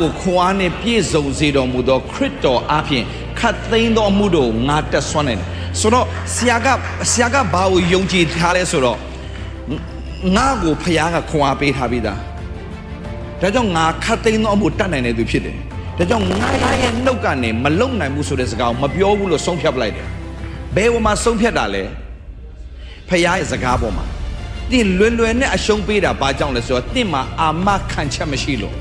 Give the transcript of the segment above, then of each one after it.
ကိုခွန်အားနှင့်ပြည့်စုံစေတော်မူသောခရစ်တော်အားဖြင့်ခတ်သိမ်းသောအမှုတို့ကိုငါတက်ဆွမ်းနေတယ်ဆိုတော့ဆရာကဆရာကဘာကိုယုံကြည်ထားလဲဆိုတော့ငါကိုဖခင်ကခွန်အားပေးထားပြီးသားဒါကြောင့်ငါခတ်သိမ်းသောအမှုတတ်နိုင်တဲ့သူဖြစ်တယ်ဒါကြောင့်ငါရဲ့နှုတ်ကနေမလုံနိုင်ဘူးဆိုတဲ့စကားကိုမပြောဘူးလို့ဆုံးဖြတ်ပလိုက်တယ်ဘယ်ဝမှာဆုံးဖြတ်တာလဲဖခင်ရဲ့စကားပေါ်မှာတင်လွယ်လွယ်နဲ့အရှုံးပေးတာဘာကြောင့်လဲဆိုတော့တင့်မှာအာမခံချက်မရှိလို့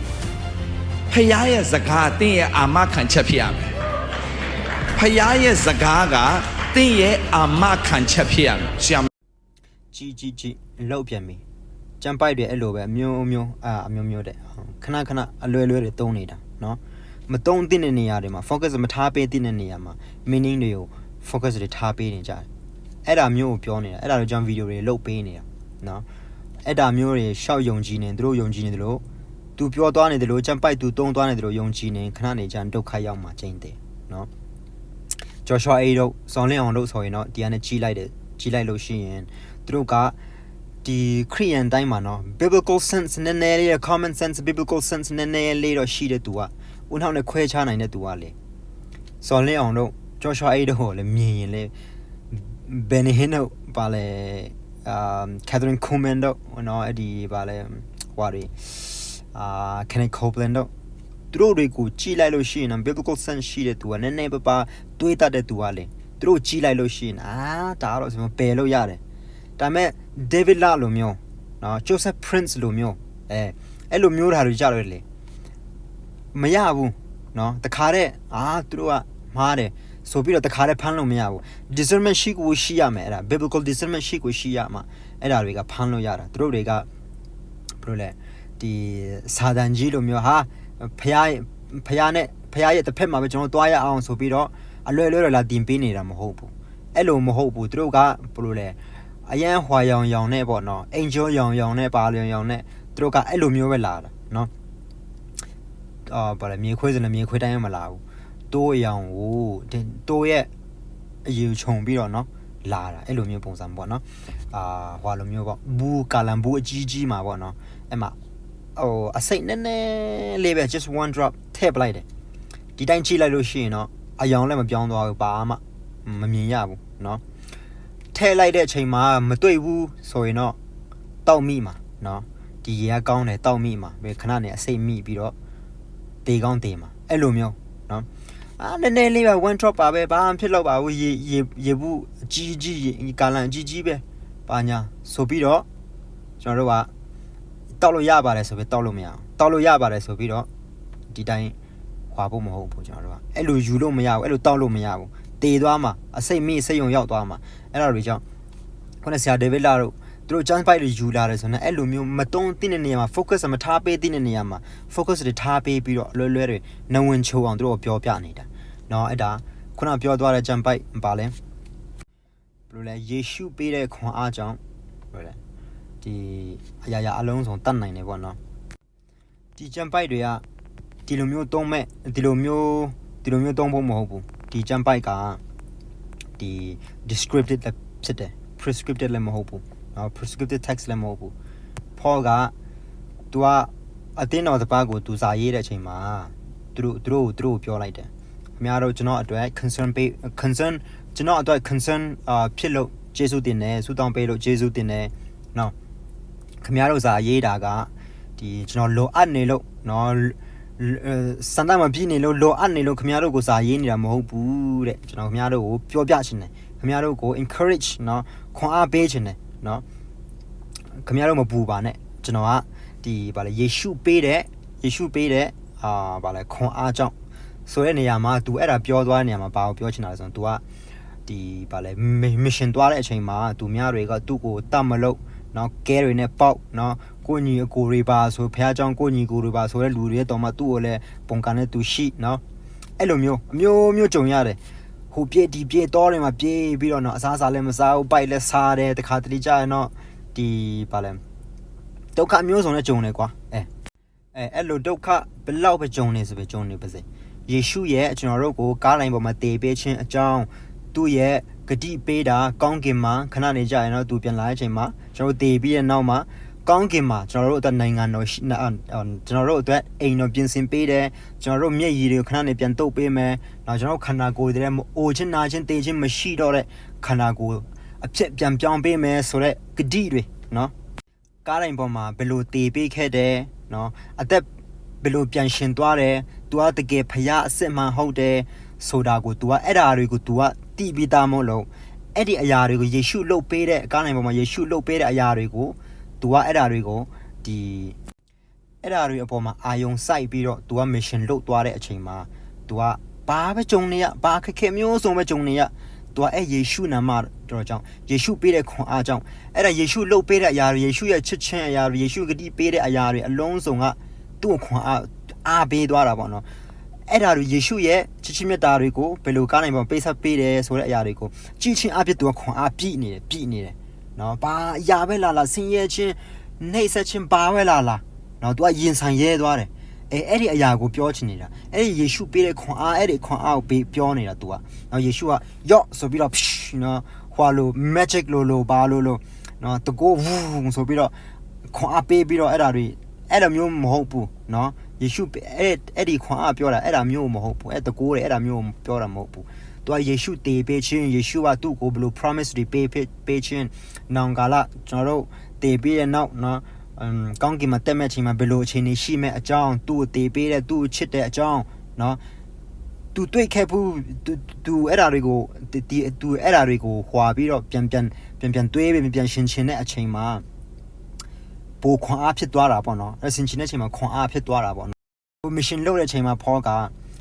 ဖခင်ရဲ့စကားအတင်းရဲ့အာမခံချက်ဖြစ်ရမယ်။ဖခင်ရဲ့စကားကတင်းရဲ့အာမခံချက်ဖြစ်ရမယ်။ဆရာမ ကြီးကြီးကြီးလောက်ပြန်ပြီကြံပိုက်တွေအဲ့လိုပဲအမျိုးမျိုးအာအမျိုးမျိုးတဲ့ခဏခဏအလွယ်လွယ်တွေတုံးနေတာเนาะမတုံးတဲ့နေရာတွေမှာ focus မထားပေးတဲ့နေရာမှာ meaning တွေကို focus တွေထားပေးနေကြတယ်အဲ့ဒါမျိုးကိုပြောနေတာအဲ့ဒါတို့ကြောင့် video တွေလုတ်ပေးနေတာเนาะအဲ့ဒါမျိုးတွေရှောက်ယုံကြည်နေသူတို့ယုံကြည်နေတယ်လို့ သူပြောသွားနေတယ်လို့ကျန်ပိုက်သူတုံးသွားနေတယ်လို့ယုံကြည်နေခဏနေကြဒုက္ခရောက်မှာချိန်တယ်နော်ဂျော်ရှွာအေးတို့ဇွန်လင်းအောင်တို့ဆိုရင်တော့ဒီကနေကြီးလိုက်တယ်ကြီးလိုက်လို့ရှိရင်သူတို့ကဒီခရီးယန်တိုင်းမှာနော် biblical sense နည်းနည်းလေး common sense biblical sense နည်းနည်းလေးတော့ရှိတဲ့သူကဦးနှောင်းနဲ့ခွဲခြားနိုင်တဲ့သူကလေဇွန်လင်းအောင်တို့ဂျော်ရှွာအေးတို့ကိုလည်းမြင်ရင်လေဘယ်နေဟင်းတို့ပါလေအာကက်သရင်ကူမန်တို့နော်အဲ့ဒီပါလေဟွာတွေ အာ Kenneth Copeland တို့သူတို့တွေကိုကြည်လိုက်လို့ရှိရင် biblical sense ရှိတဲ့သူကနည်းနည်းပါးပါတွေးတတ်တဲ့သူကလေသူတို့ကြည်လိုက်လို့ရှိရင်အာဒါတော့ဆိုပယ်လို့ရတယ်ဒါပေမဲ့ David လလိုမျိုးနော် Joseph Prince လိုမျိုးအဲအဲ့လိုမျိုးဓာတ်တွေကြတော့လေမရဘူးနော်တခါတဲ့အာသူတို့ကမှားတယ်ဆိုပြီးတော့တခါတဲ့ဖမ်းလို့မရဘူး discernment ရှိကိုရှိရမယ်အဲ့ဒါ biblical discernment ရှိကိုရှိရမှာအဲ့ဒါတွေကဖမ်းလို့ရတာသူတို့တွေကဘယ်လိုလဲ ဒီစာတန်ကြီးလိုမျိုးဟာဖះဖះနဲ့ဖះရဲ့တစ်ဖက်မှာပဲကျွန်တော်သွားရအောင်ဆိုပြီးတော့အလွယ်လွယ်လာတင်ပေးနေတာမဟုတ်ဘူးအဲ့လိုမဟုတ်ဘူးသူတို့ကဘယ်လိုလဲအရန်ဟွာရောင်ရောင်နဲ့ပေါ့နော် angel ရောင်ရောင်နဲ့ပါလျောင်ရောင်နဲ့သူတို့ကအဲ့လိုမျိုးပဲလာတာနော်အာဘာလဲမြေခွေးစနဲ့မြေခွေးတိုင်းမလာဘူးတိုးရောင်ကိုတိုးရဲ့အယူခြုံပြီးတော့နော်လာတာအဲ့လိုမျိုးပုံစံပေါ့နော်အာဟွာလိုမျိုးပေါ့ဘူးကာလန်ဘူးအကြီးကြီးမှာပေါ့နော်အဲ့မှာ ဟိုအစိတ်နည်းနည်းလေးပဲ just one drop ထည့်ပလိုက်တယ်ဒီတိုင်းချိလိုက်လို့ရှိရင်တော့အယောင်လည်းမပြောင်းသွားဘူးဘာမှမမြင်ရဘူးเนาะထည့်လိုက်တဲ့အချိန်မှာမတွေ့ဘူးဆိုရင်တော့တောက်မိမှာเนาะဒီရေကကောင်းတယ်တောက်မိမှာဘယ်ခဏနဲ့အစိတ်မိပြီးတော့တေကောင်းတေမှာအဲ့လိုမျိုးเนาะအာနည်းနည်းလေးပဲ one drop ပါပဲဘာမှဖြစ်တော့ပါဘူးရေရေရေဘူးအကြီးကြီးရေကာလန်အကြီးကြီးပဲပါညာဆိုပြီးတော့ကျွန်တော်တို့က တောက်လို့ရပါတယ်ဆိုပြီးတောက်လို့မရအောင်တောက်လို့ရပါတယ်ဆိုပြီးတော့ဒီတိုင်းခွာဖို့မဟုတ်ဘူးကျွန်တော်တို့ကအဲ့လိုယူလို့မရဘူးအဲ့လိုတောက်လို့မရဘူးတေသွားမှာအစိတ်မိစိတ်ယုံရောက်သွားမှာအဲ့ဒါတွေကြောင့်ခုနဆရာဒေးဗစ်လာတို့သူတို့ jump bite တွေယူလာတယ်ဆိုတော့အဲ့လိုမျိုးမတုံးသိတဲ့နေရာမှာ focus မထားပေးတဲ့နေရာမှာ focus တွေထားပေးပြီးတော့လွယ်လွယ်တွေနဝင်ချိုးအောင်သူတို့ပြောပြနေတာเนาะအဲ့ဒါခုနပြောသွားတဲ့ jump bite ပါလဲဘယ်လိုလဲယေရှုပေးတဲ့ခွန်အားကြောင့်ဘယ်လိုလဲ ဒီအရာရာအလုံးစုံတတ်နိုင်တယ်ပေါ့နော်ဒီဂျမ်ပိုက်တွေကဒီလိုမျိုးသုံးမဲ့ဒီလိုမျိုးဒီလိုမျိုးသုံးဖို့မဟုတ်ဘူးဒီဂျမ်ပိုက်ကဒီ descriptive ဖြစ်တယ် prescriptive လည်းမဟုတ်ဘူးနော် prescriptive text လည်းမဟုတ်ဘူးဖောက तू ကအတင်းတော်တပတ်ကို तू စာရေးတဲ့အချိန်မှာသူတို့သူတို့သူတို့ပြောလိုက်တယ်ခင်ဗျားတို့ကျွန်တော်အတွက် concern pay concern ကျွန်တော်အတွက် concern ဖြစ်လို့ကျေးဇူးတင်တယ်ဆုတောင်းပေးလို့ကျေးဇူးတင်တယ်နော် ခင်ဗျားတို့စာရေးတာကဒီကျွန်တော်လိုအပ်နေလို့နော်စန္ဒမပြည့်နေလို့လိုအပ်နေလို့ခင်ဗျားတို့ကိုစာရေးနေတာမဟုတ်ဘူးတဲ့ကျွန်တော်ခင်ဗျားတို့ကိုပြောပြချင်တယ်ခင်ဗျားတို့ကို encourage နော်ခွန်အားပေးချင်တယ်နော်ခင်ဗျားတို့မပူပါနဲ့ကျွန်တော်ကဒီဗာလေယေရှုပေးတဲ့ယေရှုပေးတဲ့အာဗာလေခွန်အားကြောင့်ဆိုတဲ့နေရာမှာ तू အဲ့ဒါပြောသွားတဲ့နေရာမှာဘာကိုပြောချင်တာလဲဆိုတော့ तू ကဒီဗာလေ mission သွားတဲ့အချိန်မှာ तू များတွေကသူ့ကိုတတ်မလို့ เนาะကဲတွေနဲ့ပေါက်เนาะကိုညီအကိုတွေပါဆိုဖះเจ้าကိုညီကိုတွေပါဆိုတဲ့လူတွေတော့မှသူ့ကိုလည်းပုံကန်နဲ့ तू ရှိเนาะအဲ့လိုမျိုးအမျိုးမျိုးကြုံရတယ်ဟိုပြေးဒီပြေးတောတွေမှာပြေးပြီးတော့เนาะအစားအစာလည်းမစားဘူးပိုက်လည်းစားတယ်တခါတလေကြာရင်တော့ဒီဗာလေဒုက္ခမျိုးစုံနဲ့ကြုံနေကွာအဲအဲအဲ့လိုဒုက္ခဘယ်လောက်ပဲကြုံနေဆိုပဲကြုံနေပါစေယေရှုရဲ့ကျွန်တော်တို့ကိုကားလိုင်းပေါ်မှာတည်ပေးခြင်းအကြောင်းသူ့ရဲ့ ဂတိပေးတာကောင်းကင်မှာခဏနေကြရင်တော့သူပြန်လာတဲ့အချိန်မှာကျွန်တော်တည်ပြီးတဲ့နောက်မှာကောင်းကင်မှာကျွန်တော်တို့အတွက်နိုင်ငံတော်ရှိအာအာကျွန်တော်တို့အတွက်အိမ်တော်ပြင်ဆင်ပေးတယ်ကျွန်တော်တို့မျက်ရည်တွေကိုခဏနေပြန်တုပ်ပေးမယ်နောက်ကျွန်တော်တို့ခန္ဓာကိုယ်တွေလည်းမအိုချင်းနာချင်းတေးချင်းမရှိတော့တဲ့ခန္ဓာကိုယ်အဖြစ်ပြန်ပြောင်းပေးမယ်ဆိုတော့ဂတိတွေနော်ကားတိုင်းပေါ်မှာဘယ်လိုတေးပေးခဲ့တယ်နော်အသက်ဘယ်လိုပြန်ရှင်သွားတယ် तू ကတကယ်ဖျားအစ်စ်မှန်ဟုတ်တယ် ဆိုတာကို तू ကအဲ့ဓာတွေကို तू ကတိပြီးသားမဟုတ်လို့အဲ့ဒီအရာတွေကိုယေရှုလှုပ်ပေးတဲ့ကားတိုင်းပေါ်မှာယေရှုလှုပ်ပေးတဲ့အရာတွေကို तू ကအဲ့ဓာတွေကိုဒီအဲ့ဓာတွေအပေါ်မှာအာယုံစိုက်ပြီးတော့ तू က mission လုပ်သွားတဲ့အချိန်မှာ तू ကဘာပဲကြုံနေရဘာခက်ခဲမျိုးစုံပဲကြုံနေရ तू ကအဲ့ယေရှုနာမတော်ကြောင့်ယေရှုပေးတဲ့ခွန်အားကြောင့်အဲ့ဒါယေရှုလှုပ်ပေးတဲ့အရာတွေယေရှုရဲ့ချစ်ချင်းအရာတွေယေရှုဂတိပေးတဲ့အရာတွေအလုံးစုံကသူ့ကိုခွန်အားအားပေးသွားတာပေါ့နော် အဲ့ဒါတွေယေရှုရဲ့ချစ်ချင်းမြတ်တာတွေကိုဘယ်လိုကားနိုင်ပုံပေးဆက်ပေးတယ်ဆိုတဲ့အရာတွေကိုကြည်ချင်းအပြစ်သူကခွန်အားပြည့်နေတယ်ပြည့်နေတယ်နော်ဘာအရာပဲလာလာဆင်းရဲခြင်းနှိပ်စက်ခြင်းဘာပဲလာလာနော်သူကယင်ဆိုင်ရဲသွားတယ်အဲအဲ့ဒီအရာကိုပြောချင်နေတာအဲ့ဒီယေရှုပေးတဲ့ခွန်အားအဲ့ဒီခွန်အားကိုပေးပြောနေတာသူကနော်ယေရှုကယော့ဆိုပြီးတော့နော်ဟွာလို့ magic လို့လို့ဘာလို့လို့နော်တကိုးဝူးဆိုပြီးတော့ခွန်အားပေးပြီးတော့အဲ့ဒါတွေအဲ့လိုမျိုးမဟုတ်ဘူးနော် ယေရှုအဲ့အဲ့ဒီခွန်အားပြောတာအဲ့ဒါမျိုးမဟုတ်ဘူးအဲ့တကိုးတယ်အဲ့ဒါမျိုးပြောတာမဟုတ်ဘူးသူကယေရှုတေပေးခြင်းယေရှုကသူ့ကိုဘယ်လို promise တွေပေးပေးခြင်းနောင်ကာလကျွန်တော်တို့တေပေးတဲ့နောက်နော်အမ်ကောင်းကင်မှာတက်မဲ့ချိန်မှာဘယ်လိုအခြေအနေရှိမဲ့အကြောင်းသူ့ကိုတေပေးတဲ့သူ့ကိုချစ်တဲ့အကြောင်းနော်သူတွေ့ခဲ့ဘူးသူသူအဲ့ဒါတွေကိုဒီသူအဲ့ဒါတွေကိုဟွာပြီးတော့ပြန်ပြန်ပြန်ပြန်တွေးပြီးပြန်ရှင်ရှင်တဲ့အချိန်မှာ ပိုခွန်အားဖြစ်သွားတာပေါ့နော်အဲ့ဆင်ရှင်တဲ့အချိန်မှာခွန်အားဖြစ်သွားတာပေါ့ဟို mission လုပ်တဲ့အချိန်မှာဖောက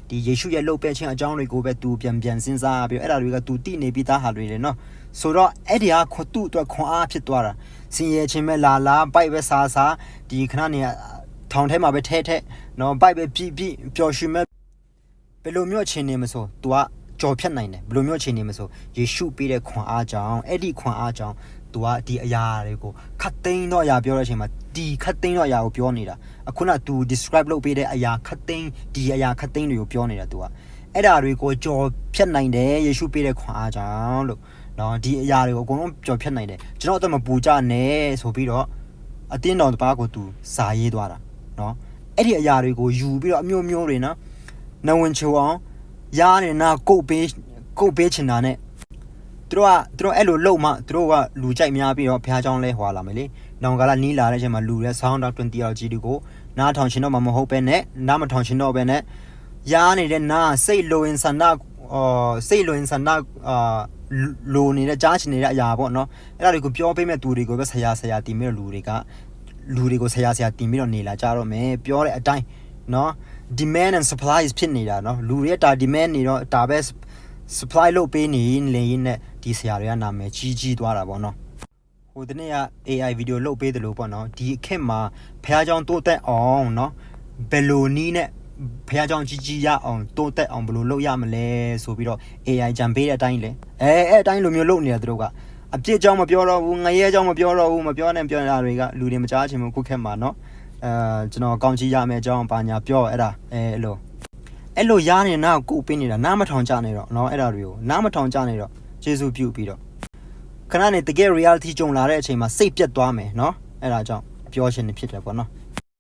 ဒီယေရှုရဲ့လှုပ်ပဲခြင်းအကြောင်းတွေကိုပဲသူပြန်ပြန်စဉ်းစားပြီးအဲ့ဒါတွေကသူတည်နေပြီးသားဟာတွေလေနော်ဆိုတော့အဲ့ဒီဟာခွတ်သူ့အတွက်ခွန်အားဖြစ်သွားတာစင်ရဲ့ခြင်းပဲလာလာပိုက်ပဲစားစားဒီခဏနေထောင်ထဲမှာပဲထဲထဲနော်ပိုက်ပဲပြည့်ပြည့်ပျော်ရွှင်မဲ့ဘယ်လိုမျိုးအခြေအနေမဆို तू ကကြော်ဖြတ်နိုင်တယ်ဘယ်လိုမျိုးအခြေအနေမဆိုယေရှုပေးတဲ့ခွန်အားကြောင့်အဲ့ဒီခွန်အားကြောင့် तू ကဒီအရာတွေကိုခတ်သိမ်းတော့အရာပြောတဲ့အချိန်မှာဒီခတ်သိမ်းတော့အရာကိုပြောနေတာအခုန तू describe လုပ်ပေးတဲ့အရာခတ်သိမ်းဒီအရာခတ်သိမ်းတွေကိုပြောနေတာ तू ကအဲ့ဒါတွေကိုကြော်ဖြတ်နိုင်တယ်ယေရှုပေးတဲ့ခွန်အားကြောင့်လို့နော်ဒီအရာတွေကိုအကုန်လုံးကြော်ဖြတ်နိုင်တယ်ကျွန်တော်အသက်မပူကြနဲ့ဆိုပြီးတော့အတင်းတော်တစ်ပါးကို तू စာရေးသွားတာနော်အဲ့ဒီအရာတွေကိုယူပြီးတော့အမျိုးမျိုးတွေနော်နဝင်ချိုအောင်ရားနေနာကုတ်ပေးကုတ်ပေးချင်တာနဲ့ သူတို့ကသူတို့အဲ့လိုလုံမှသူတို့ကလူကြိုက်များပြီးတော့ဘုရားကျောင်းလဲဟွာလာမယ်လေ။နောင်ကလာနီးလာတဲ့အချိန်မှာလူလဲဆောင်းတော့20ရောက်ကြီးတူကိုနားထောင်ရှင်တော့မှမဟုတ်ပဲနဲ့နားမထောင်ရှင်တော့ပဲနဲ့ရားနေတဲ့နားစိတ်လိုရင်ဆန္ဒအော်စိတ်လိုရင်ဆန္ဒအာလိုနေတဲ့ကြားချင်နေတဲ့အရာပေါ့နော်။အဲ့ဒါတွေကိုပြောပေးမဲ့သူတွေကိုပဲဆရာဆရာတင်ပြီးတော့လူတွေကလူတွေကိုဆရာဆရာတင်ပြီးတော့နေလာကြတော့မယ်။ပြောတဲ့အတိုင်းနော် demand and supply ဖြစ်နေတာနော်လူတွေတာ demand နေတော့ဒါပဲ supply လုပ်ပေးနေရင်လေရင်နဲ့ ဒီဆရာတွေကနာမည်ကြီးကြီးသွားတာပေါ့နော်ဟိုတနေ့က AI ဗီဒီယိုလုပ်ပေးတယ်လို့ပေါ့နော်ဒီအခက်မှာဖះเจ้าတိုးတက်အောင်နော်ဘယ်လိုနီးနဲ့ဖះเจ้าကြီးကြီးရအောင်တိုးတက်အောင်ဘယ်လိုလုပ်ရမလဲဆိုပြီးတော့ AI ကြံပေးတဲ့အတိုင်းလေအဲအဲ့အတိုင်းလိုမျိုးလုပ်နေတာသူတို့ကအပြစ်ကြောင့်မပြောတော့ဘူးငရဲကြောင့်မပြောတော့ဘူးမပြောနဲ့ပြောနေတာတွေကလူတွေမကြားချင်ဘူးခုခက်မှာနော်အဲကျွန်တော်ကောင်းချီးရမယ်အကြောင်းဘာညာပြောအဲ့ဒါအဲအဲ့လို အဲ့လိုရားနေနာကိုကိုပင်းနေတာနားမထောင်ကြနေတော့เนาะအဲ့ဒါတွေကိုနားမထောင်ကြနေတော့ ကျေးဇူးပြုပြီးတော့ခဏနေတကယ် reality ကြုံလာတဲ့အချိန်မှာစိတ်ပြတ်သွားမယ်เนาะအဲ့ဒါကြောင့်ပြောရှင်နေဖြစ်တယ်ပေါ့เนาะ